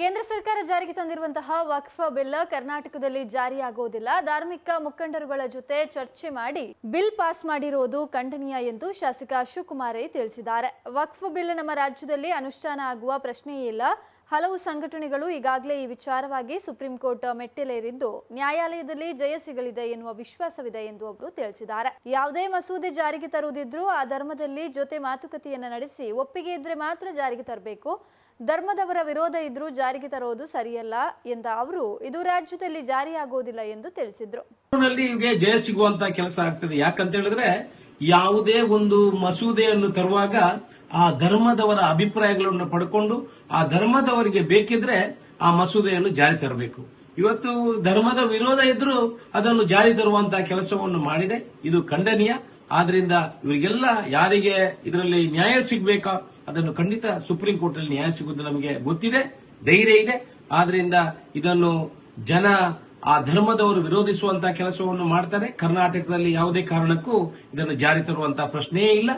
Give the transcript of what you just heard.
ಕೇಂದ್ರ ಸರ್ಕಾರ ಜಾರಿಗೆ ತಂದಿರುವಂತಹ ವಕ್ಫ ಬಿಲ್ ಕರ್ನಾಟಕದಲ್ಲಿ ಜಾರಿಯಾಗುವುದಿಲ್ಲ ಧಾರ್ಮಿಕ ಮುಖಂಡರುಗಳ ಜೊತೆ ಚರ್ಚೆ ಮಾಡಿ ಬಿಲ್ ಪಾಸ್ ಮಾಡಿರುವುದು ಖಂಡನೀಯ ಎಂದು ಶಾಸಕ ಶಿವಕುಮಾರ್ ತಿಳಿಸಿದ್ದಾರೆ. ವಕ್ಫ್ ಬಿಲ್ ನಮ್ಮ ರಾಜ್ಯದಲ್ಲಿ ಅನುಷ್ಠಾನ ಆಗುವ ಪ್ರಶ್ನೆಯೇ ಇಲ್ಲ. ಹಲವು ಸಂಘಟನೆಗಳು ಈಗಾಗಲೇ ಈ ವಿಚಾರವಾಗಿ ಸುಪ್ರೀಂ ಕೋರ್ಟ್ ಮೆಟ್ಟಿಲೇರಿದ್ದು, ನ್ಯಾಯಾಲಯದಲ್ಲಿ ಜಯ ಸಿಗಲಿದೆ ಎನ್ನುವ ವಿಶ್ವಾಸವಿದೆ ಎಂದು ಅವರು ತಿಳಿಸಿದ್ದಾರೆ. ಯಾವುದೇ ಮಸೂದೆ ಜಾರಿಗೆ ತರುವುದಿದ್ರೂ ಆ ಧರ್ಮದಲ್ಲಿ ಜೊತೆ ಮಾತುಕತೆಯನ್ನ ನಡೆಸಿ ಒಪ್ಪಿಗೆ ಇದ್ರೆ ಮಾತ್ರ ಜಾರಿಗೆ ತರಬೇಕು. ಧರ್ಮದವರ ವಿರೋಧ ಇದ್ರೂ ಜಾರಿಗೆ ತರುವುದು ಸರಿಯಲ್ಲ ಎಂದ ಅವರು, ಇದು ರಾಜ್ಯದಲ್ಲಿ ಜಾರಿಯಾಗುವುದಿಲ್ಲ ಎಂದು ತಿಳಿಸಿದ್ರು. ಜಯ ಸಿಗುವಂತ ಕೆಲಸ ಆಗ್ತದೆ. ಯಾಕಂತ ಹೇಳಿದ್ರೆ, ಯಾವುದೇ ಒಂದು ಮಸೂದೆಯನ್ನು ತರುವಾಗ ಆ ಧರ್ಮದವರ ಅಭಿಪ್ರಾಯಗಳನ್ನು ಪಡ್ಕೊಂಡು ಆ ಧರ್ಮದವರಿಗೆ ಬೇಕಿದ್ರೆ ಆ ಮಸೂದೆಯನ್ನು ಜಾರಿ ತರಬೇಕು. ಇವತ್ತು ಧರ್ಮದ ವಿರೋಧ ಇದ್ರೂ ಅದನ್ನು ಜಾರಿ ತರುವಂತಹ ಕೆಲಸವನ್ನು ಮಾಡಿದೆ. ಇದು ಖಂಡನೀಯ. ಆದ್ರಿಂದ ಇವರಿಗೆಲ್ಲ ಯಾರಿಗೆ ಇದರಲ್ಲಿ ನ್ಯಾಯ ಸಿಗಬೇಕಾ? ಅದನ್ನು ಖಂಡಿತ ಸುಪ್ರೀಂ ಕೋರ್ಟ್ ಅಲ್ಲಿ ನ್ಯಾಯ ಸಿಗುವುದು ನಮಗೆ ಗೊತ್ತಿದೆ. ಧೈರ್ಯ ಇದೆ. ಆದ್ರಿಂದ ಇದನ್ನು ಜನ ಆ ಧರ್ಮದವರು ವಿರೋಧಿಸುವಂತಹ ಕೆಲಸವನ್ನು ಮಾಡ್ತಾರೆ. ಕರ್ನಾಟಕದಲ್ಲಿ ಯಾವುದೇ ಕಾರಣಕ್ಕೂ ಇದನ್ನು ಜಾರಿ ತರುವಂತಹ ಪ್ರಶ್ನೆಯೇ ಇಲ್ಲ.